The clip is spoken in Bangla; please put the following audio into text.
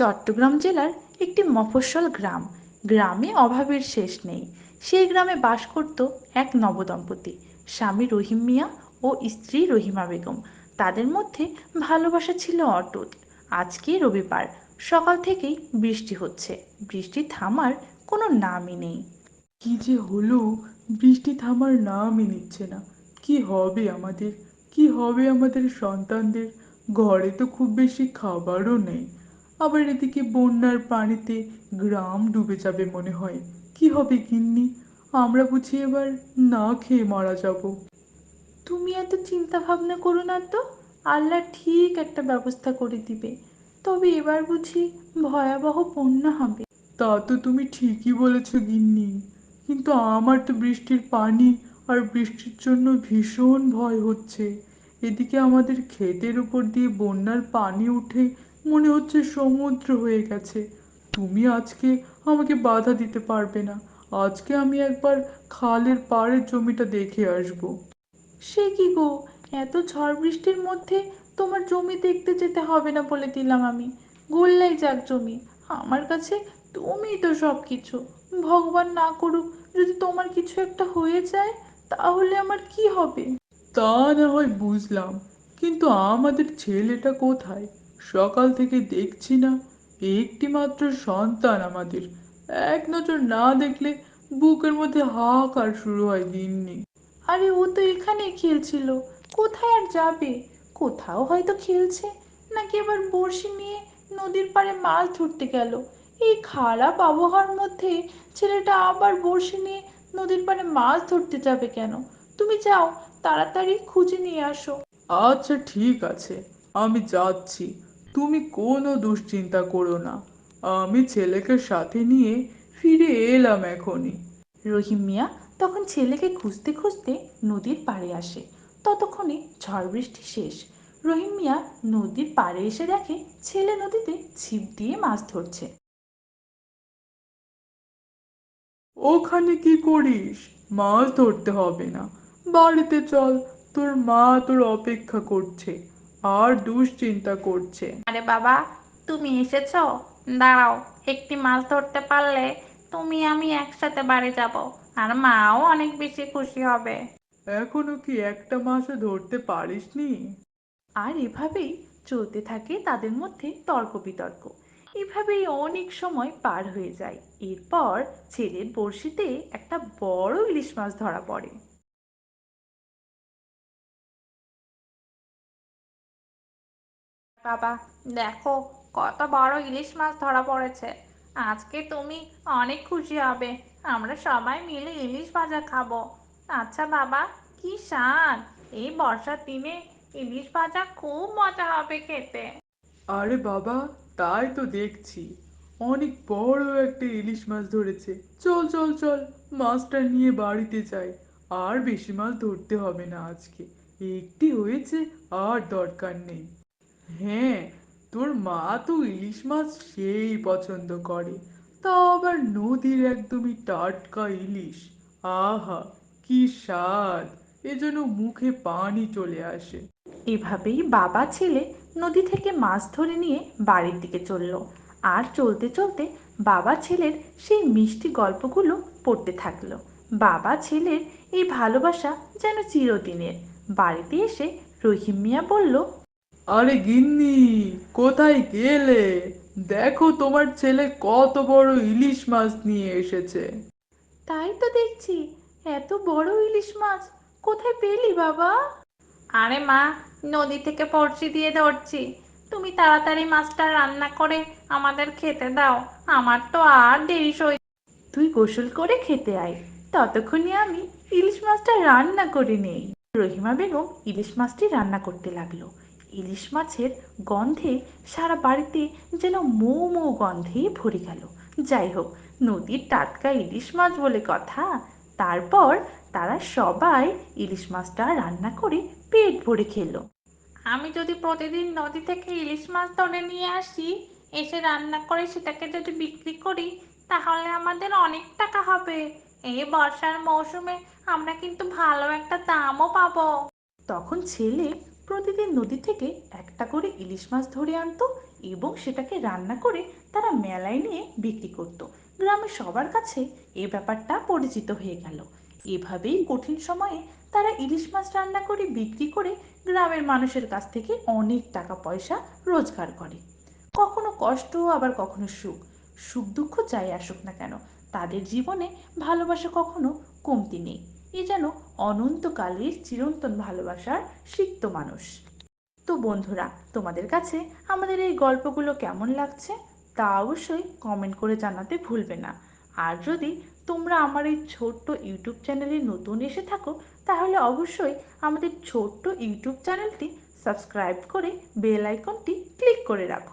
চট্টগ্রাম জেলার একটি মফস্বল গ্রাম। গ্রামে অভাবের শেষ নেই। সেই গ্রামে বাস করত এক নবদম্পতি, স্বামী রহিম মিয়া ও স্ত্রী রহিমা বেগম। তাদের মধ্যে ভালোবাসা ছিল অটুট। আজকে রবিবার। সকাল থেকেই বৃষ্টি হচ্ছে। বৃষ্টি থামার কোনো নামই নেই। কি যে হলো? বৃষ্টি থামার নামই নিচ্ছে না। কি হবে আমাদের? কি হবে আমাদের সন্তানদের? ঘরে তো খুব বেশি খাবারও নেই। আবার এদিকে বন্যার পানিতে গ্রাম ডুবে যাবে মনে হয়। কি হবে গিন্নি? আমরা বুঝি এবার না খেয়ে মারা যাব। তুমি এত চিন্তা ভাবনা করো না তো। আল্লাহ ঠিক একটা ব্যবস্থা করে দিবে। তবে এবার বুঝি ভয়াবহ বন্যা হবে। তা তো তুমি ঠিকই বলেছ গিন্নি। কিন্তু আমার তো বৃষ্টির পানি আর বৃষ্টির জন্য ভীষণ ভয় হচ্ছে। এদিকে আমাদের ক্ষেতের উপর দিয়ে বন্যার পানি উঠে মনে হচ্ছে সমুদ্র হয়ে গেছে। তুমি আজকে আমাকে বাধা দিতে পারবে না। আজকে আমি একবার খালের পাড়ের জমিটা দেখে আসব। সে কি গো? এত ঝড় বৃষ্টির মধ্যে তোমার জমি দেখতে যেতে হবে না বলে দিলাম আমি। গোল্লাই যাক জমি। আমার কাছে তুমিই তো সব কিছু ভগবান না করুক যদি তোমার কিছু একটা হয়ে যায় তাহলে আমার কি হবে? তা না হয় বুঝলাম। কিন্তু আমাদের ছেলেটা কোথায়? সকাল থেকে দেখছি না একটি মাত্র সন্তান আমাদের। এক নজর না দেখলে বুকের মধ্যে হাহাকার শুরু হয় গিন্নি আরে ও তো এখানে খেলছিল। কোথায় আর যাবে? কোথাও হয়তো খেলছে। নাকি এবার বড়শি নিয়ে নদীর পাড়ে মাছ ধরতে গেল? এই খারাপ আবহাওয়ার মধ্যে ছেলেটা আবার বড়শি নিয়ে নদীর পাড়ে মাছ ধরতে যাবে কেন? তুমি যাও তাড়াতাড়ি খুঁজে নিয়ে আসো। আচ্ছা ঠিক আছে। আমি যাচ্ছি। তুমি কোনো দুশ্চিন্তা করো না। আমি ছেলেকে সাথে নিয়ে ফিরে এলাম এখনই। রহিম মিয়া তখন ছেলেকে খুঁজতে খুঁজতে নদীর পাড়ে আসে। ততক্ষণে ঝড় বৃষ্টি শেষ। রহিম মিয়া নদীর পাড়ে এসে দেখে ছেলে নদীতে ছিপ দিয়ে মাছ ধরছে। ওখানে কি করিস? মাছ ধরতে হবে না। বাড়িতে চল তোর মা তোর অপেক্ষা করছে। আর দুশ্চিন্তা করছে। আরে বাবা তুমি এসেছ? দাঁড়াও একটি মাছ ধরতে পারলে তুমি আমি একসাথে বাড়ি যাব আর মাও অনেক বেশি খুশি হবে। এখনও কি একটা মাছও ধরতে পারিসনি? আর এভাবেই চলতে থাকে তাদের মধ্যে তর্ক বিতর্ক এভাবেই অনেক সময় পার হয়ে যায়। এরপর ছেলের বড়শিতে একটা বড় ইলিশ মাছ ধরা পড়ে। বাবা, দেখো, কত বড় ইলিশ মাছ ধরা পড়েছে। আজকে তুমি অনেক খুশি হবে। আমরা সবাই মিলে ইলিশ ভাজা খাব। আচ্ছা বাবা, কি স্বাদ! এই বর্ষার দিনে ইলিশ ভাজা খুব মজা হবে খেতে। আরে বাবা, তাই তো দেখছি। অনেক বড় একটা ইলিশ মাছ ধরেছে। চল চল চল, মাছটা নিয়ে বাড়িতে যাই। আর বেশি মাছ ধরতে হবে না আজকে। একটি হয়েছে আর দরকার নেই। হ্যাঁ তোর মা তো ইলিশ মাছ সেই পছন্দ করে। তা আবার নদীর একদমই টাটকা ইলিশ। আহা, কি স্বাদ! এজন্য মুখে পানি চলে আসে। এভাবেই বাবা ছেলে নদী থেকে মাছ ধরে নিয়ে বাড়ির দিকে চলল। আর চলতে চলতে বাবা ছেলের সেই মিষ্টি গল্পগুলো পড়তে থাকল। বাবা ছেলের এই ভালোবাসা যেন চিরদিনের। বাড়িতে এসে রহিম মিয়া বলল আরে গিন্নি কোথায় গেলে? দেখো তোমার ছেলে কত বড় ইলিশ মাছ নিয়ে এসেছে। তাই তো দেখছি এত বড় ইলিশ মাছ কোথায় পেলি বাবা? আরে মা নদী থেকে বড়শি দিয়ে ধরছি। তুমি তাড়াতাড়ি মাছটা রান্না করে আমাদের খেতে দাও আমার তো আর দেরি সই তুই গোসল করে খেতে আয় ততক্ষণে আমি ইলিশ মাছটা রান্না করে নেই। রহিমা বেগম ইলিশ মাছটি রান্না করতে লাগল। ইলিশ মাছের গন্ধে সারা বাড়িতে যেন মৌ মৌ গন্ধে ভরে গেল। যাই হোক নদীর টাটকা ইলিশ মাছ বলে কথা। তারপর তারা সবাই ইলিশ মাছটা রান্না করে পেট ভরে খেলো। আমি যদি প্রতিদিন নদী থেকে ইলিশ মাছ ধরে নিয়ে আসি এসে রান্না করে সেটাকে যদি বিক্রি করি তাহলে আমাদের অনেক টাকা হবে। এই বর্ষার মৌসুমে আমরা কিন্তু ভালো একটা দামও পাবো। তখন ছেলে প্রতিদিন নদী থেকে একটা করে ইলিশ মাছ ধরে আনতো এবং সেটাকে রান্না করে তারা মেলায় নিয়ে বিক্রি করত। গ্রামের সবার কাছে এ ব্যাপারটা পরিচিত হয়ে গেল। এভাবেই কঠিন সময়ে তারা ইলিশ মাছ রান্না করে বিক্রি করে গ্রামের মানুষের কাছ থেকে অনেক টাকা পয়সা রোজগার করে। কখনো কষ্ট, আবার কখনো সুখ। সুখ দুঃখ যাই আসুক না কেন, তাদের জীবনে ভালোবাসা কখনো কমতি নেই। এ যেন অনন্তকালের চিরন্তন ভালোবাসার সিক্ত মানুষ। তো বন্ধুরা, তোমাদের কাছে আমাদের এই গল্পগুলো কেমন লাগছে তা অবশ্যই কমেন্ট করে জানাতে ভুলবে না। আর যদি তোমরা আমার এই ছোট্ট ইউটিউব চ্যানেলে নতুন এসে থাকো, তাহলে অবশ্যই আমাদের ছোট্ট ইউটিউব চ্যানেলটি সাবস্ক্রাইব করে বেল আইকনটি ক্লিক করে রাখো।